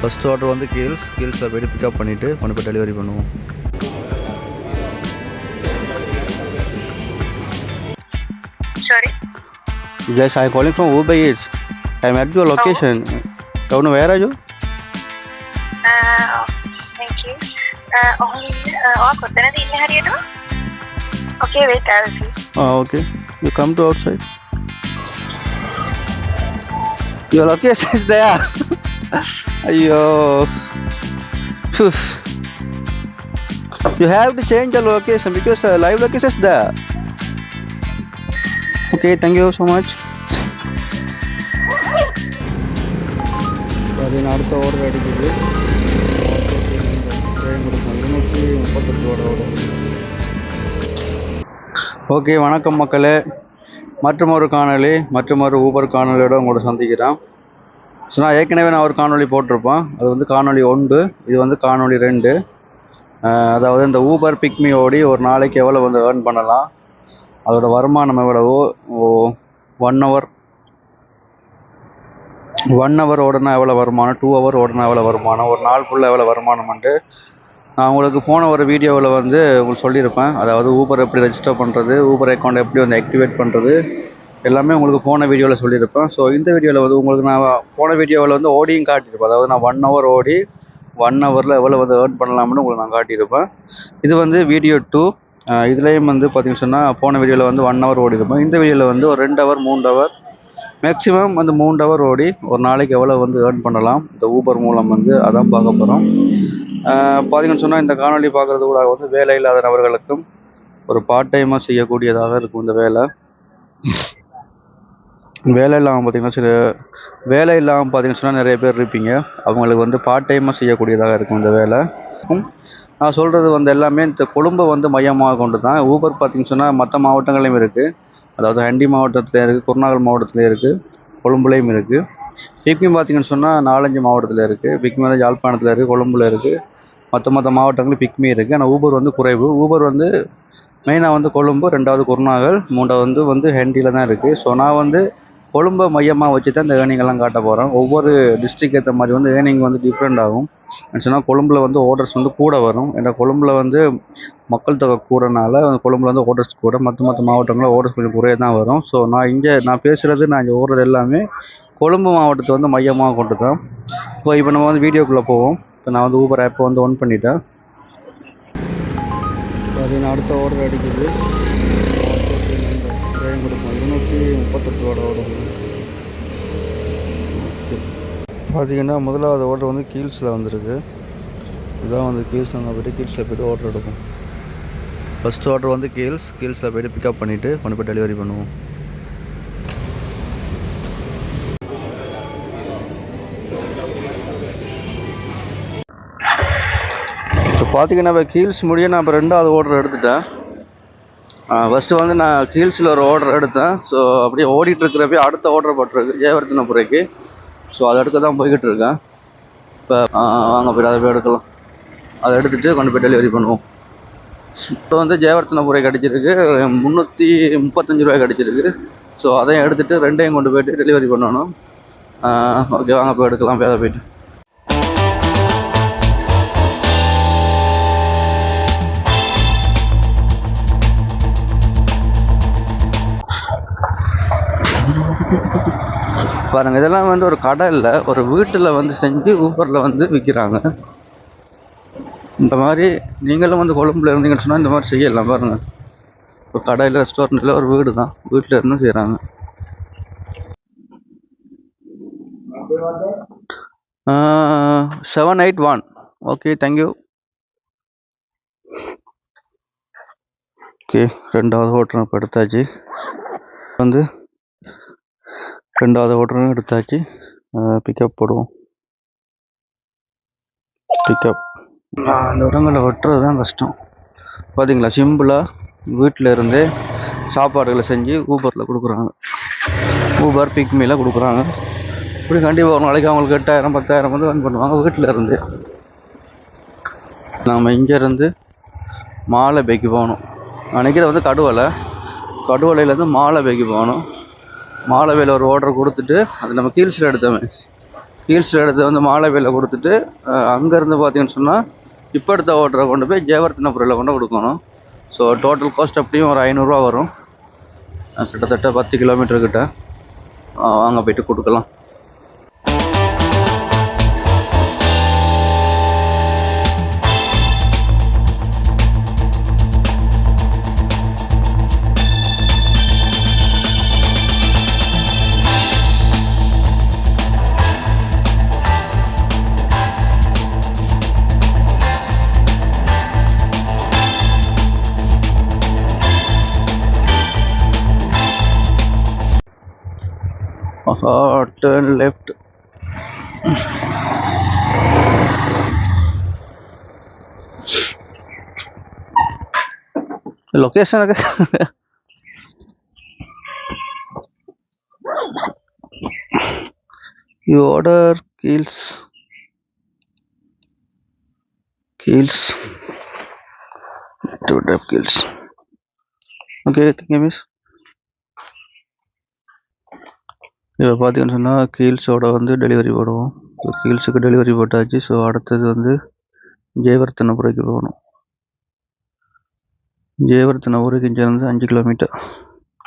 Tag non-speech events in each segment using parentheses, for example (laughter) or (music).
First order வந்து கீல்ஸ் கீல்ஸில் போய்ட்டு பிக்கப் பண்ணிவிட்டு கொண்டு போய் டெலிவரி பண்ணுவோம் Yes, I'm calling from Uber Eats. I'm at your location. Don't know where are you? thank you. Uh, or Kotana the Harriet? Okay, wait, I'll see. Oh, okay. You come to outside. Your location is there. To change the location because the live location is there. Okay, thank you so much. அதில் அடுத்த order அடிக்குது. இருநூற்றி okay வணக்கம் மக்களே. மற்றும் ஒரு காணொளி மற்றும் ஒரு ஊபர் காணொளியோட உங்களோட சந்திக்கிறேன். ஸோ நான் ஏற்கனவே நான் ஒரு காணொலி போட்டிருப்பேன். அது வந்து காணொலி ஒன்று இது வந்து காணொலி ரெண்டு. அதாவது இந்த ஊபர் பிக்மி ஓடி ஒரு நாளைக்கு எவ்வளோ வந்து ஏர்ன் பண்ணலாம்? அதோடய வருமானம் எவ்வளவோ? ஒன் ஹவர் ஒன் ஹவர் ஓடனா எவ்வளோ வருமானம்? டூ ஹவர் ஓடனா எவ்வளோ வருமானம்? ஒரு நாள் ஃபுல்லாக எவ்வளோ வருமானம்ன்ட்டு நான் உங்களுக்கு போன ஒரு வீடியோவில் வந்து உங்களுக்கு சொல்லியிருப்பேன். அதாவது ஊபர் எப்படி ரெஜிஸ்டர் பண்ணுறது ஊபர் அக்கௌண்ட் எப்படி வந்து ஆக்டிவேட் பண்ணுறது எல்லாமே உங்களுக்கு போன வீடியோவில் சொல்லியிருப்பேன். ஸோ இந்த வீடியோவில் வந்து உங்களுக்கு நான் போன வீடியோவில் வந்து ஓடியும் காட்டியிருப்பேன். அதாவது நான் ஒன் ஹவர் ஓடி ஒன் ஹவரில் எவ்வளோ வந்து ஏர்ன் பண்ணலாம்னு உங்களுக்கு நான் காட்டியிருப்பேன். இது வந்து வீடியோ டூ இதுலேயும் வந்து பார்த்தீங்கன்னு சொன்னால் போன வீடியோவில் வந்து ஒன் ஹவர் ஓடிருப்பேன் இந்த வீடியோவில் வந்து ஒரு ரெண்டு ஹவர் மூணு ஹவர் மேக்ஸிமம் வந்து மூணு ஹவர் ஓடி ஒரு நாளைக்கு எவ்வளோ வந்து ஏர்ன் பண்ணலாம். இந்த ஊபர் மூலம் வந்து அதான் பார்க்க போகிறோம் பார்த்தீங்கன்னு சொன்னால் இந்த காணொளி பார்க்குறது கூட வந்து வேலை இல்லாத நபர்களுக்கும் ஒரு பார்ட் டைமாக செய்யக்கூடியதாக இருக்கும் இந்த வேலை. வேலை இல்லாமல் பார்த்தீங்கன்னா சில வேலை இல்லாமல் பார்த்தீங்கன்னு சொன்னால் நிறைய பேர் இருப்பீங்க. அவங்களுக்கு வந்து பார்ட் டைமாக செய்யக்கூடியதாக இருக்கும் இந்த வேலை. நான் சொல்கிறது வந்து எல்லாமே இந்த கொழும்பை வந்து மையமாக கொண்டு தான் ஊபர் பார்த்தீங்கன்னு சொன்னால் மற்ற மாவட்டங்களையும் இருக்குது அதாவது ஹண்டி மாவட்டத்தில் இருக்குது குருநாகல் மாவட்டத்தில் இருக்குது கொழும்புலேயும் இருக்குது பிக்மி பார்த்தீங்கன்னு சொன்னால் நாலஞ்சு மாவட்டத்தில் இருக்குது பிக்மி வந்து யாழ்ப்பாணத்தில் இருக்குது கொழும்புல இருக்குது மற்ற மற்ற மாவட்டங்களும் பிக்மி இருக்குது ஆனால் ஊபர் வந்து குறைவு. ஊபர் வந்து மெயினாக வந்து கொழும்பு ரெண்டாவது குருநாகல் மூன்றாவது வந்து வந்து ஹெண்டியில் தான் இருக்குது ஸோ நான் வந்து கொழும்பை மையமாக வச்சு தான் இந்த ஏர்னிங்கெல்லாம் காட்ட போகிறோம் ஒவ்வொரு டிஸ்ட்ரிக் ஏற்ற மாதிரி வந்து ஏர்னிங் வந்து டிஃப்ரெண்ட் ஆகும். சொன்னால் கொழும்பில் வந்து ஓர்டர்ஸ் வந்து கூட வரும். ஏன்னா கொழும்பில் வந்து மக்கள் தொகை கூடனால கொழும்புல வந்து ஓர்டர்ஸ் கூட மற்ற மற்ற மாவட்டங்களில் ஓர்டர்ஸ் கொஞ்சம் குறைய தான் வரும். ஸோ நான் இங்கே நான் பேசுகிறது நான் இங்கே ஓடுறது எல்லாமே கொழும்பு மாவட்டத்தை வந்து மையமாக கொண்டு தான் ஸோ இப்போ நம்ம வந்து வீடியோக்குள்ளே போவோம். இப்போ நான் வந்து ஊபர் ஆப்பை வந்து ஒன் பண்ணிட்டேன். நான் அடுத்த ஓர்டர் அடிக்குது. ட்ரெயின் கொடுக்கும் இருநூற்றி முப்பத்தெட்டோட ஆர்டர் பார்த்தீங்கன்னா முதலாவது ஆர்டர் வந்து கீல்ஸில் வந்திருக்கு. இதுதான் வந்து கீல்ஸ் அங்கே போய்ட்டு கீல்ஸில் போய்ட்டு ஓட்டர் எடுக்கும். ஃபஸ்ட் ஆர்டர் வந்து கீல்ஸ் கீல்ஸில் போய்ட்டு பிக்கப் பண்ணிவிட்டு கொண்டு போய் டெலிவரி பண்ணுவோம். இப்போ பார்த்தீங்கன்னா இப்போ கீல்ஸ் முடிய நான் இப்போ ரெண்டாவது ஆர்டர் எடுத்துட்டேன். ஃபஸ்ட்டு வந்து நான் ஹீல்ஸில் ஒரு ஆர்டர் எடுத்தேன். ஸோ அப்படியே ஓடிட்டுருக்கிறப்ப அடுத்த ஆர்டர் போட்டிருக்கு ஜெயவர்த்தனபுரைக்கு ஸோ அதை எடுக்க தான் போய்கிட்டு இருக்கேன். இப்போ வாங்க போய் அதை போய் எடுக்கலாம். அதை எடுத்துகிட்டு கொண்டு போய் டெலிவரி பண்ணுவோம். இப்போ வந்து ஜெயவர்த்தனபுரை கிடச்சிருக்கு. முந்நூற்றி முப்பத்தஞ்சு ரூபாய் கிடச்சிருக்கு. ஸோ அதையும் எடுத்துகிட்டு ரெண்டையும் கொண்டு போயிட்டு டெலிவரி பண்ணணும். ஓகே வாங்க போய் எடுக்கலாம் போய் அதை பாருங்கள் இதெல்லாம் வந்து ஒரு கடை இல்லை. ஒரு வீட்டில் வந்து செஞ்சு ஊபரில் வந்து விற்கிறாங்க இந்த மாதிரி நீங்களும் வந்து கொழும்புல இருந்தீங்கன்னு சொன்னால் இந்த மாதிரி செய்யலாம் பாருங்கள் இப்போ கடையில் ரெஸ்டாரண்ட்டில் ஒரு வீடு தான் வீட்டில் இருந்து செய்கிறாங்க seven eight one okay thank you okay ரெண்டாவது ஹோட்டல் இப்போ எடுத்தாச்சு. வந்து ரெண்டாவது ஆர்டரும் எடுத்தாச்சு. பிக்கப் போடுவோம். பிக்கப் அந்த இடங்களில் வெட்டுறது தான் கஷ்டம். பார்த்தீங்களா சிம்பிளாக வீட்டில் இருந்தே சாப்பாடுகளை செஞ்சு ஊபரில் கொடுக்குறாங்க. ஊபர் பிக்மியில் கொடுக்குறாங்க. இப்படி கண்டிப்பாக ஒரு நாளைக்கு அவங்களுக்கு எட்டாயிரம் பத்தாயிரம் வந்து earn பண்ணுவாங்க வீட்டில் இருந்து. நாம் இங்கேருந்து மாலை பைக்கு போகணும். அன்றைக்கி வந்து கடுவலை. கடுவலையிலேருந்து மாலை பைக்கு போகணும். மாலவேல ஒரு ஆர்டர் கொடுத்துட்டு அது நம்ம கீழ்ஸில் எடுத்தோமே ஹீல்ஸில் எடுத்து வந்து மாலவேல கொடுத்துட்டு அங்கேருந்து பார்த்தீங்கன்னு சொன்னால் இப்போ எடுத்த ஓட்டரை கொண்டு போய் ஜெயவர்த்தனபுரியில் கொண்டு கொடுக்கணும். ஸோ டோட்டல் காஸ்ட் அப்படியும் ஒரு ஐநூறுரூவா வரும். கிட்டத்தட்ட பத்து கிலோமீட்டர் கிட்ட. வாங்க போயிட்டு கொடுக்கலாம். uh, turn left. Location again? (laughs) You order kills. Kills. Two depth kills. Okay thank you இப்போ பார்த்தீங்கன்னு சொன்னால் கீல்ஸோட வந்து டெலிவரி போடுவோம். கீல்ஸுக்கு டெலிவரி போட்டாச்சு. ஸோ அடுத்தது வந்து ஜெயவர்த்தனபுரைக்கு போகணும். ஜெயவர்த்தனபுரைக்கு இங்கேருந்து அஞ்சு kilometre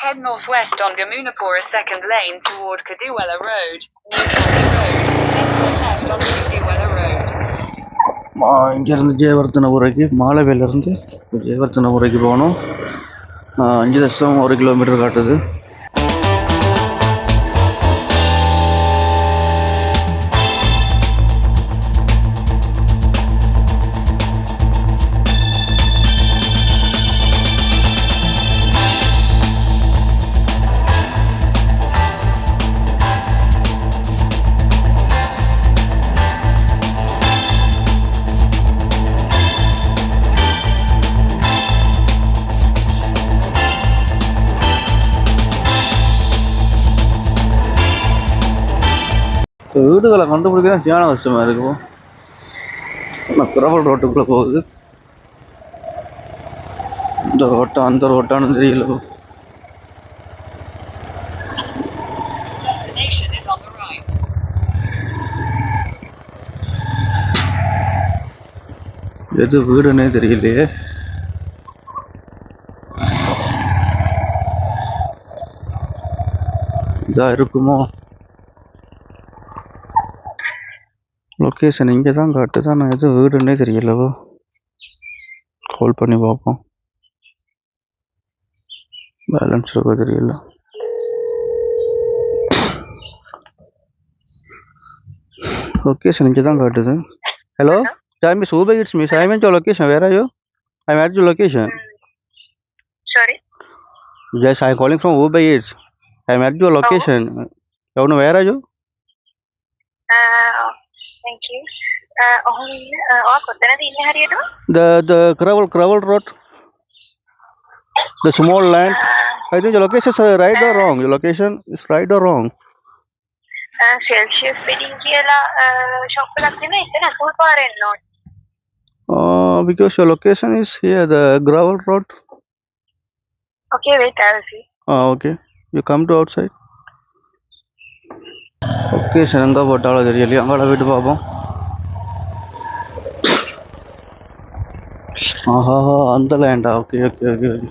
Head northwest on Gamunapura second lane toward Kadiwella Road, New County Road, then turn left on Kadiwella Road. இங்கேருந்து ஜெயவர்த்தனபுரைக்கு மாலவேலேருந்து ஜெயவர்த்தனபுரைக்கு போகணும். அஞ்சு தசம் ஒரு கிலோமீட்டர் காட்டுது. இப்போ வீடுகளை கண்டுபிடிக்க தான் சியான கஷ்டமாக இருக்கும் நான் பிரபல் ரோட்டுக்குள்ளே போகுது? இந்த ரோட்டா அந்த ரோட்டான்னு தெரியல. எது வீடுன்னே தெரியலையே. இதா இருக்குமோ? லொக்கேஷன் இங்கே தான் காட்டுது ஆனால் எது வீடுன்னே தெரியலவோ கால் பண்ணி பார்ப்போம் பேலன்ஸ் இருக்கோ தெரியல லொக்கேஷன் இங்கே தான் காட்டுது hello Yeah, Miss Uber, it's Miss. I'm at your location. Where are you? I'm at your location. Sorry. Yes, I'm calling from Uber Eats. I'm at your location. You thank you. Uh, on, uh, off, ಕೊಡ್ತಾರದು ಇಲ್ಲಿ The the gravel gravel road, the small land. I think the location is right or wrong. Your location is right or wrong. ಸೆಲ್ಸಿಯಸ್ ಬಿಡಿಂಗಿ ಎಲ್ಲ shop ಆಗ್ತೀನಿ ಐತೆ ಸ್ವಲ್ಪ ನೋಡಿ Uh, because your location is here, the gravel road. Okay wait see. Ah, okay. You come to outside. Location எங்கே போட்டாலும் தெரியலையே. அங்கே போயிட்டு பார்ப்போம். ஆஹா அந்த லேண்டா ஓகே ஓகே ஓகே ஓகே.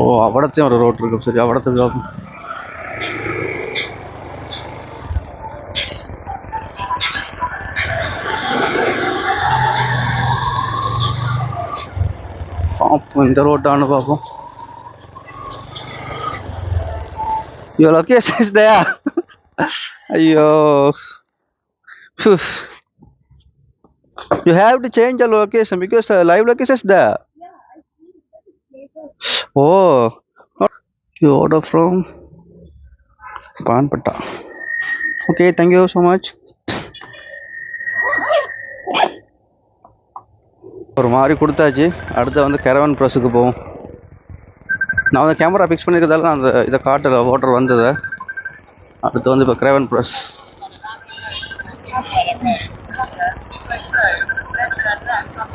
ஓ அவடத்தையும் ஒரு ரோட் இருக்கு. சரி அவடத்துக்கு பார்ப்போம். பார்ப்போம் இந்த ரோட்டான்னு பார்ப்போம். Your location is there. Ayyo. Phew. You have to change the location because the live location is there. Oh. You order from Panpata. Okay, thank you so much. ஒரு மாதிரி கொடுத்தாச்சு அடுத்து வந்து கெரவன் ப்ரெஸ்ஸுக்கு போவோம் நான் வந்து கேமரா ஃபிக்ஸ் பண்ணியிருக்கிறதால நான் அந்த இதை காட்டல ஓட்டர் வந்தது அடுத்து வந்து இப்போ கிரேவன் ப்ரெஸ்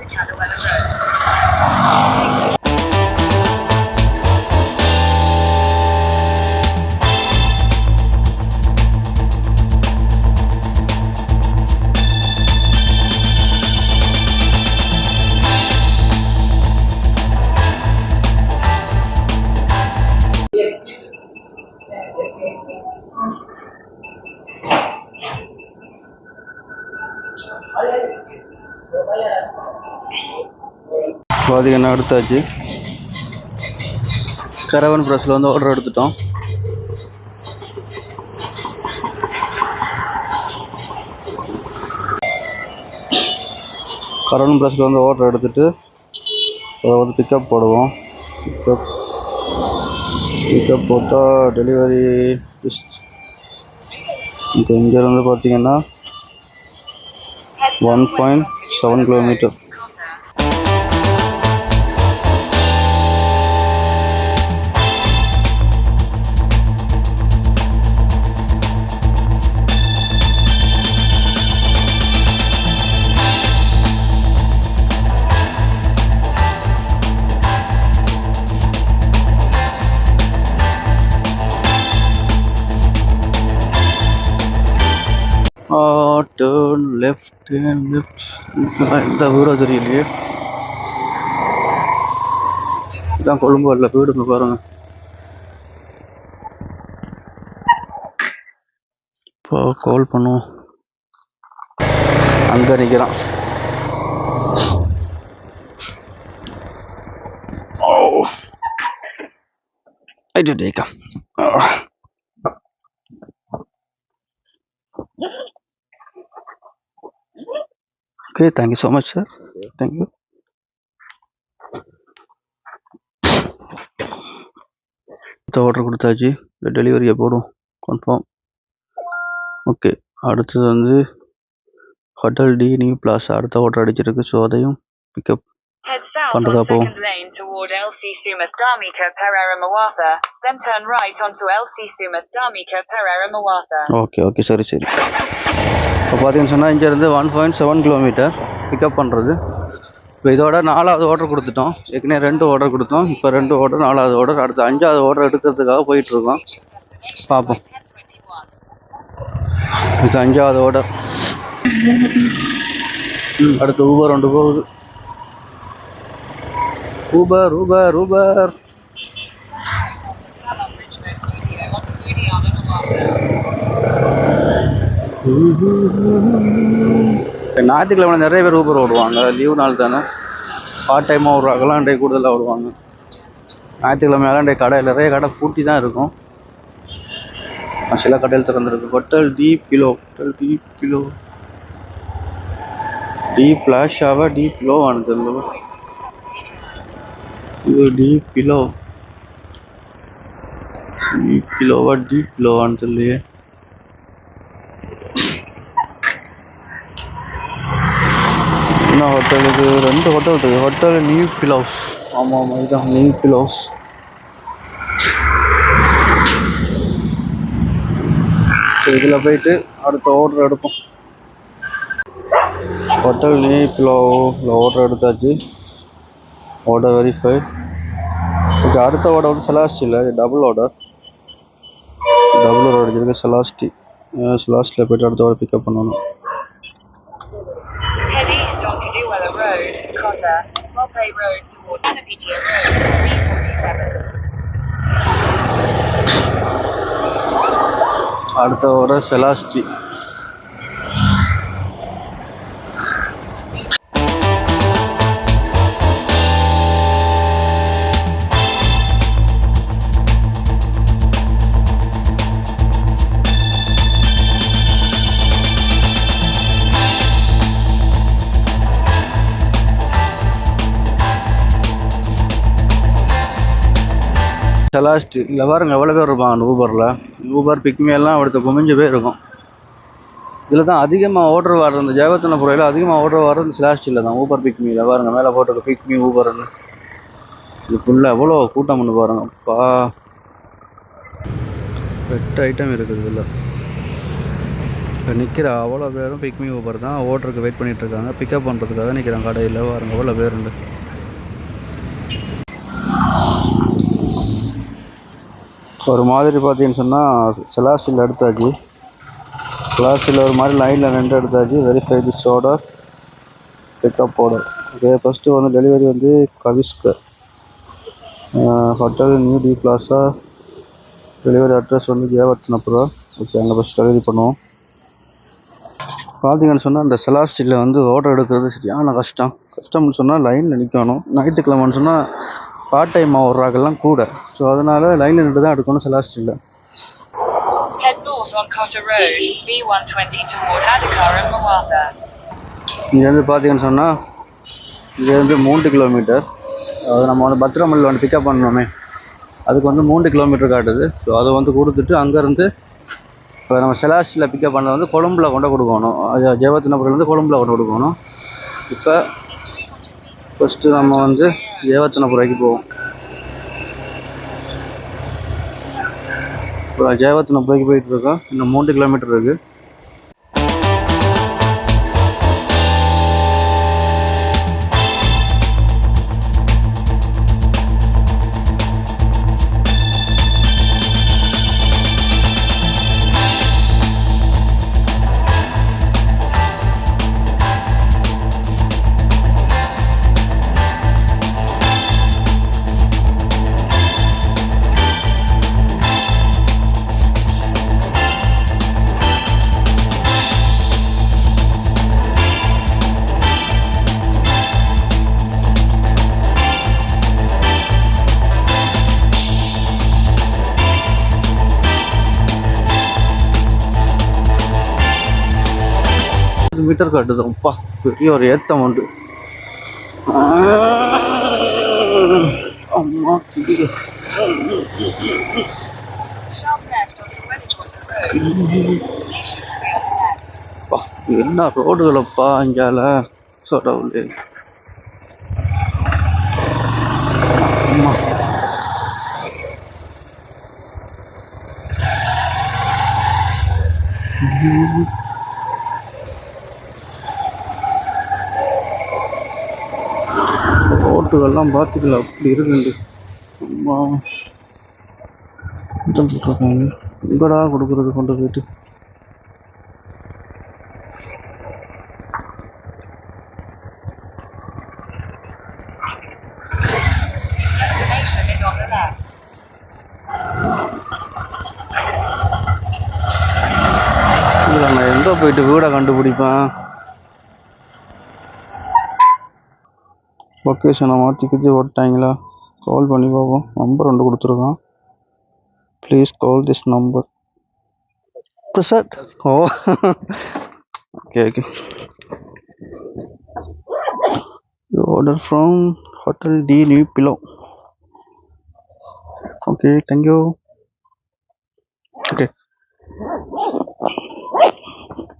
Cadwella பார்த்திங்கன்னா எடுத்தாச்சு? கரவன் ப்ரெஸ்ஸில் வந்து ஆர்டர் எடுத்துட்டோம். கரவன் ப்ரெஸ்ஸில் வந்து ஆர்டர் எடுத்துட்டு அதை வந்து பிக்கப் போடுவோம். பிக்கப் பிக்கப் போட்டால் டெலிவரி இப்போ இங்கேருந்து பார்த்தீங்கன்னா one point seven kilometre left left எந்த ஊரோ தெரியலையே இதான் கொழும்பு வரல போயிடுங்க பாருங்க. இப்போ கால் பண்ணுவோம். அங்கே நிற்கிறான் ஓ ஐயோ டேக்கா okay thank you so much sir thank you order கொடுத்தாச்சு இந்த டெலிவரியை போடும் கன்ஃபார்ம் ஓகே அடுத்தது வந்து ஹோட்டல் டி நியூ பிளாஸா அடுத்த ஆர்டர் அடிச்சிருக்கு ஸோ அதையும் pickup Perera Mawatha. Okay okay சரி சரி இப்போ பார்த்தீங்கன்னு சொன்னால் இங்கேருந்து one point seven kilometre pickup பண்ணுறது. இப்போ இதோட நாலாவது ஆர்டர் கொடுத்துட்டோம். ஏற்கனவே ரெண்டு ஆர்டர் கொடுத்தோம். இப்போ ரெண்டு ஆர்டர் நாலாவது ஆர்டர் அடுத்து அஞ்சாவது ஆர்டர் எடுக்கிறதுக்காக போயிட்டுருக்கோம். பார்ப்போம். இது அஞ்சாவது ஆர்டர் அடுத்து ஊபர் ஒன்று போகுது. Uber Uber Uber Thank you. ஞாயிற்றுக்கிழமை நிறைய பேர் ஊபர் ஓடுவாங்க. லீவு நாள் தானே. பார்ட் டைமாக ஓடுறாங்களாம் அகலாண்டே கூடுதலாக ஓடுவாங்க. ஞாயிற்றுக்கிழமை அன்றைய கடை நிறைய கடை பூட்டி தான் இருக்கும். சில கடையில் திறந்துருக்கு. ஹோட்டல் டி பிலோ ஹோட்டல் டி பிலோ டி ஃப்ளாஷாவா டி பிலோவானு தெரியல இது டி பிலோ டி பிலோவா டி பிலோவான்னு தெரியலையே என்ன ஹோட்டல் இது? ரெண்டு ஹோட்டல் இருக்குது ஹோட்டல் நியூ பிலோஸ் ஆமாம் ஆமாம் இதுதான். நியூ பிலோஸ் இதில் போயிட்டு அடுத்த ஆர்டர் எடுப்போம். ஹோட்டல் நியூ பிலோவில் ஆர்டர் எடுத்தாச்சு. ஆர்டர் வெரிஃபை ஓகே அடுத்த ஆர்டர் வந்து செலாஸ்டியில் டபுள் ஆர்டர் டபுள் ஆர்டர் அடிச்சிருக்கு செலாஸ்டி செலாஸ்டியில் போயிட்டு அடுத்த ஆர்டர் பிக்கப் பண்ணணும். Road, Cotta, Mope Road toward Anapitia Road, 347. அடுத்த ஆர்டர் செலாஸ்டி செலாஸ்டி இதில் பாருங்க எவ்வளோ பேர் இருப்பாங்க அந்த ஊபரில் ஊபர் பிக்மி எல்லாம் அடுத்த குமிஞ்சு பேர் இருக்கும். இதில் தான் அதிகமாக ஓட்டர் வர்றது இந்த ஜெயவர்த்தனபுரையில் அதிகமாக ஓட்டர் வர்றது இந்த தான். ஊபர் பிக்மியில் பாருங்க மேலே போட்டிருக்க பிக்மி ஊபர்னு இதுக்குள்ளே எவ்வளோ கூட்டம் பண்ணு பாருங்க. அப்பா. எட்டு ஐட்டம் இருக்குது இதில். இப்போ நிற்கிற அவ்வளோ பேரும் பிக்மி ஊபர் தான். ஓட்டருக்கு வெயிட் பண்ணிகிட்ருக்காங்க இருக்காங்க. பிக்கப் பண்ணுறதுக்காக நிற்கிறாங்க கடையில் பாருங்க எவ்வளோ பேருண்டு ஒரு மாதிரி பார்த்தீங்கன்னு சொன்னால் செலாசில் எடுத்தாச்சு. செலாசில் ஒரு மாதிரி லைனில் நின்று எடுத்தாச்சு. Verify this order pickup order okay first வந்து டெலிவரி வந்து கவிஸ்கர் hotel New De Plaza delivery address வந்து ஜெயவர்த்தனபுரம் ஓகே அங்கே ஃபஸ்ட் டெலிவரி பண்ணுவோம். பார்த்தீங்கன்னு சொன்னால் இந்த செலாஸ்டியில் வந்து ஆர்டர் எடுக்கிறது சரியான கஷ்டம். கஷ்டம்னு சொன்னால் லைனில் நிற்கணும் ஞாயிற்றுக்கிழமைன்னு சொன்னால் பார்ட் டைம் ஓடுறாங்கெல்லாம் கூட. ஸோ அதனால் லைனில் நின்று தான் எடுக்கணும் செலாஸ்டியில் Head north on Cotter Road, B120 toward Adhikar and Mawatha. இங்கேருந்து பார்த்தீங்கன்னு சொன்னால் இங்கேருந்து மூன்று கிலோமீட்டர் அது நம்ம வந்து பத்திரமல்லில் வந்து பிக்கப் பண்ணணுமே. அதுக்கு வந்து மூன்று கிலோமீட்டர் காட்டுது. ஸோ அதை வந்து கொடுத்துட்டு அங்கேருந்து இப்போ நம்ம செலாஸ்டியில் பிக்கப் பண்ணது வந்து கொழும்புல கொண்டு கொடுக்கணும். ஜெயவர்த்தனபுரம்லேருந்து கொழும்புல கொண்டு கொடுக்கணும். இப்போ ஃபஸ்ட்டு நம்ம வந்து ஜெயவர்த்தனபுரைக்கு போவோம். இப்போ ஜெயவர்த்தனபுரைக்கு போயிட்டு இருக்கோம். இன்னும் மூன்று கிலோமீட்டர் இருக்குது மீட்டர் காட்டுதான் அப்பா பெரிய ஒரு ஏத்தம் உண்டு அம்மா என்ன ரோடுகளப்பா இங்கால சொடவுலே அம்மா Mm-hmm. ரோட்டுகள்லாம் பார்த்துக்கல அப்படி போட்டிருக்காங்க. எங்கடா கொடுக்குறது கொண்டு போயிட்டு. எங்கே போயிட்டு வீடை கண்டுபிடிப்பேன்? லொக்கேஷனை மாற்றி கித்தி ஓட்டாங்களா கால் பண்ணி பார்ப்போம் நம்பர் ஒன்று கொடுத்துருக்கான். Please call this number sir O. Okay okay order from hotel De New below okay thank you okay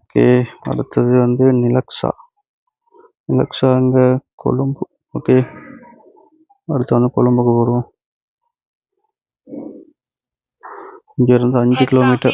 okay அடுத்தது வந்து நிலக்ஸா நிலக்ஸா அங்கே கொழும்பு. ஓகே. அடுத்து வந்து கொழும்புக்கு வருவோம் இங்கேருந்து அஞ்சு கிலோமீட்டர்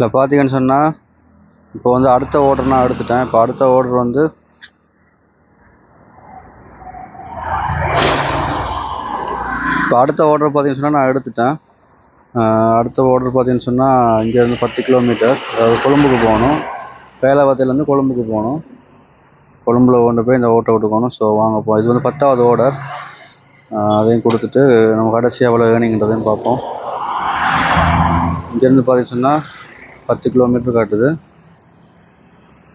இதில் இல்லை பார்த்தீங்கன்னு சொன்னால் இப்போ வந்து அடுத்த ஆர்டர் நான் எடுத்துட்டேன். இப்போ அடுத்த ஆர்டர் வந்து இப்போ அடுத்த ஆர்டர் பார்த்தீங்கன்னு சொன்னால் நான் எடுத்துட்டேன். அடுத்த ஆர்டர் பார்த்தீங்கன்னு சொன்னால் இங்கேருந்து பத்து கிலோமீட்டர் அதாவது கொழும்புக்கு போகணும். வேலாவத்திலேருந்து கொழும்புக்கு போகணும். கொழும்புல கொண்டு போய் இந்த ஓட்டை விட்டுக்கணும் ஸோ வாங்க போ இது வந்து பத்தாவது ஆர்டர் அதையும் கொடுத்துட்டு நம்ம கடைசி எவ்வளோ ஏர்னிங்கிறதையும் பார்ப்போம். இங்கேருந்து பார்த்தீங்கன்னு சொன்னால் பத்து கிலோமீட்டர் காட்டுது.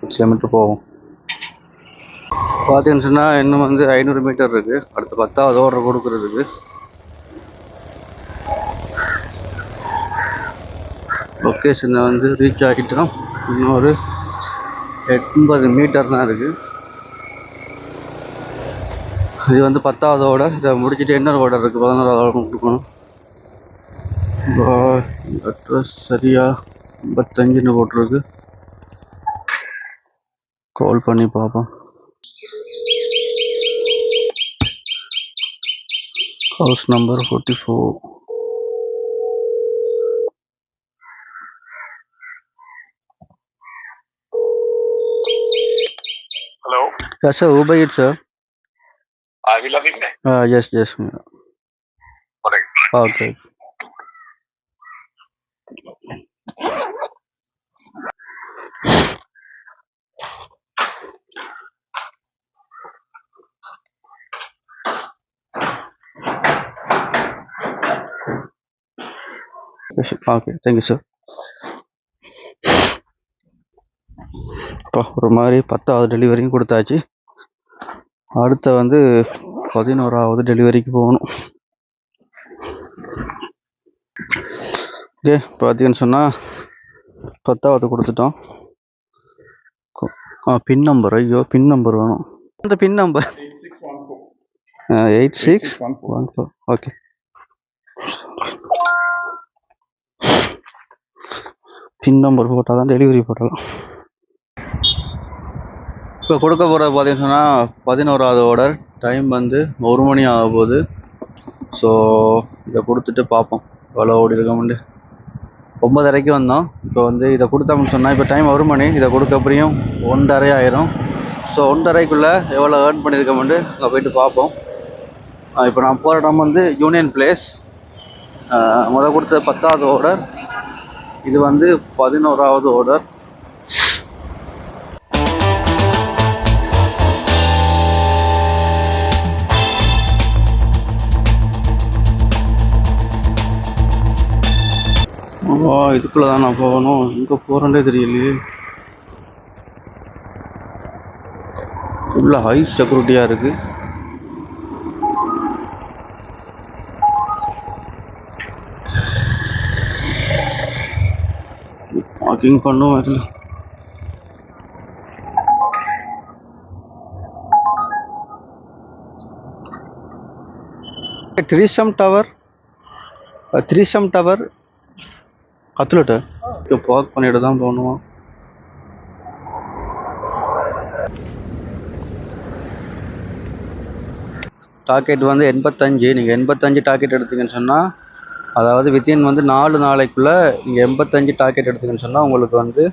பத்து கிலோமீட்டர் போகும். பார்த்தீங்கன்னு சொன்னால் இன்னும் வந்து ஐநூறு மீட்டர் இருக்குது அடுத்த பத்தாவது ஆர்டர் கொடுக்குறதுக்கு. லொக்கேஷனை வந்து ரீச் ஆகிட்டோம். இன்னும் ஒரு எண்பது மீட்டர் தான் இருக்குது இது வந்து பத்தாவது ஆர்டர் இதை முடிச்சுட்டு இன்னொரு ஆர்டர் இருக்குது பதினோராவது ஆர்டர் கொடுக்கணும். அட்ரஸ் சரியா ஐம்பத்தஞ்சுன்னு போட்டிருக்கு கால் பண்ணி பார்ப்போம் house number forty four Hello. Yes, sir. Uber Eats, sir. I will have him. Uh, yes, yes. yeah. Correct. Okay. Thank you, sir. அப்பா ஒரு மாதிரி பத்தாவது டெலிவரியும் கொடுத்தாச்சு. அடுத்த வந்து பதினோராவது டெலிவரிக்கு போகணும். ஓகே பார்த்தீங்கன்னு சொன்னால் பத்தாவது கொடுத்துட்டோம். ஆ பின் நம்பர் ஐயோ பின் நம்பர் வேணும். அந்த pin number eight six one four okay pin number போட்டால் தான் டெலிவரி போடலாம். இப்போ கொடுக்க போகிறது பார்த்தீங்கன்னு சொன்னால் பதினோராவது ஆர்டர் டைம் வந்து ஒரு மணி ஆக போகுது. ஸோ இதை கொடுத்துட்டு பார்ப்போம். எவ்வளோ ஓடி இருக்கமுண்டு ஒம்பதரைக்கு வந்தோம். இப்போ வந்து இதை கொடுத்தோம்னு சொன்னால் இப்போ டைம் ஒரு மணி. இதை கொடுக்க அப்புறம் ஒன்றரை ஆயிரும். ஸோ ஒன்றரைக்குள்ளே எவ்வளோ ஏர்ன் பண்ணியிருக்கோம்னு அங்கே போயிட்டு பார்ப்போம். இப்போ நான் போகிற இடம் வந்து யூனியன் பிளேஸ் முத கொடுத்த பத்தாவது ஆர்டர் இது வந்து பதினோராவது ஆர்டர் ஆ இதுக்குள்ளே தான் நான் போகணும். எங்கே போகிறேன்டே தெரியலையே. உள்ள ஹை செக்யூரிட்டியாக இருக்குது பார்க்கிங் பண்ணுவோம் இதில் த்ரீசம் டவர் த்ரீசம் டவர் கத்துலட்டு. பார்க் பண்ணிட்டு தான் போகணுமா. டாக்கெட் வந்து எண்பத்தஞ்சு. நீங்கள் எண்பத்தஞ்சு டாக்கெட் எடுத்தீங்கன்னு சொன்னால் அதாவது வித்தின் வந்து நாலு நாளைக்குள்ளே நீங்கள் எண்பத்தஞ்சு டாக்கெட் எடுத்தீங்கன்னு சொன்னால் உங்களுக்கு வந்து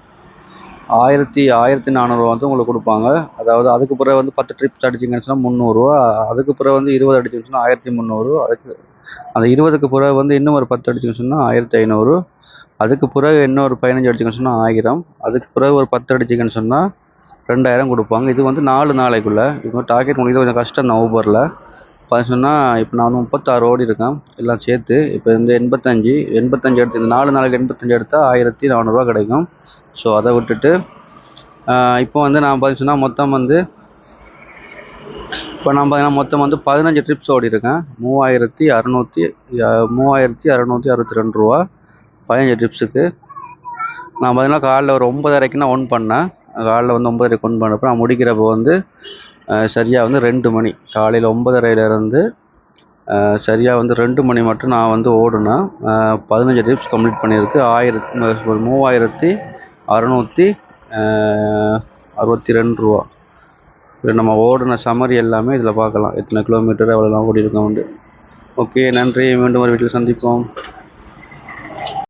ஆயிரத்தி ஆயிரத்தி நானூறுரூவா வந்து உங்களுக்கு கொடுப்பாங்க. அதாவது அதுக்கு பிறகு வந்து பத்து ட்ரிப்ஸ் அடிச்சிங்கன்னு சொன்னால் முந்நூறுரூவா அதுக்கு பிறகு வந்து இருபது அடிச்சுன்னு சொன்னால் ஆயிரத்தி முந்நூறு அதுக்கு அந்த இருபதுக்கு பிறகு வந்து இன்னும் ஒரு பத்து அடிச்சிங்கன்னு சொன்னால் ஆயிரத்தி ஐநூறு. அதுக்கு பிறகு இன்னொரு பதினஞ்சு அடிச்சிங்கன்னு சொன்னால் ஆயிரம். அதுக்கு பிறகு ஒரு பத்து அடிச்சிங்கன்னு சொன்னால் ரெண்டாயிரம் கொடுப்பாங்க. இது வந்து நாலு நாளைக்குள்ளே. இது டார்கெட் முடிக்கிறது கொஞ்சம் கஷ்டம் தான் ஊபரில் பார்த்து இப்போ நான் வந்து முப்பத்தாறு ஓடி இருக்கேன். எல்லாம் சேர்த்து இப்போ இந்த எண்பத்தஞ்சு எண்பத்தஞ்சு எடுத்து இந்த நாலு நாளைக்கு எண்பத்தஞ்சு எடுத்தால் ஆயிரத்தி நானூறுரூவா கிடைக்கும். ஸோ அதை விட்டுட்டு இப்போ வந்து நான் பார்த்தீங்கன்னா சொன்னால் மொத்தம் வந்து இப்போ நான் பார்த்தீங்கன்னா மொத்தம் வந்து பதினஞ்சு ட்ரிப்ஸ் ஓடி இருக்கேன். மூவாயிரத்தி அறநூற்றி மூவாயிரத்தி அறநூற்றி அறுபத்தி ரெண்டு ரூபா பதினஞ்சு ட்ரிப்ஸுக்கு நான் பார்த்தீங்கன்னா காலைல ஒரு ஒன்பதரைக்கு நான் ஒன் பண்ணேன். காலைல வந்து ஒன்பதரைக்கு ஒன் பண்ணப்போ நான் முடிக்கிறப்போ வந்து சரியாக வந்து ரெண்டு மணி. காலையில் ஒன்பதரையிலேருந்து சரியாக வந்து ரெண்டு மணி மட்டும் நான் வந்து ஓடுனேன் பதினஞ்சு ட்ரிப்ஸ் கம்ப்ளீட் பண்ணியிருக்கு. ஆயிரத்தி ஒரு மூவாயிரத்தி அறநூற்றி அறுபத்தி ரெண்டு ரூபா. இது நம்ம ஓடின சமரி எல்லாமே இதில் பார்க்கலாம். எத்தனை கிலோமீட்டர் அவ்வளோலாம் ஓடி இருக்கோம் ஓகே நன்றி. மீண்டும் ஒரு வீட்டில் சந்திப்போம்.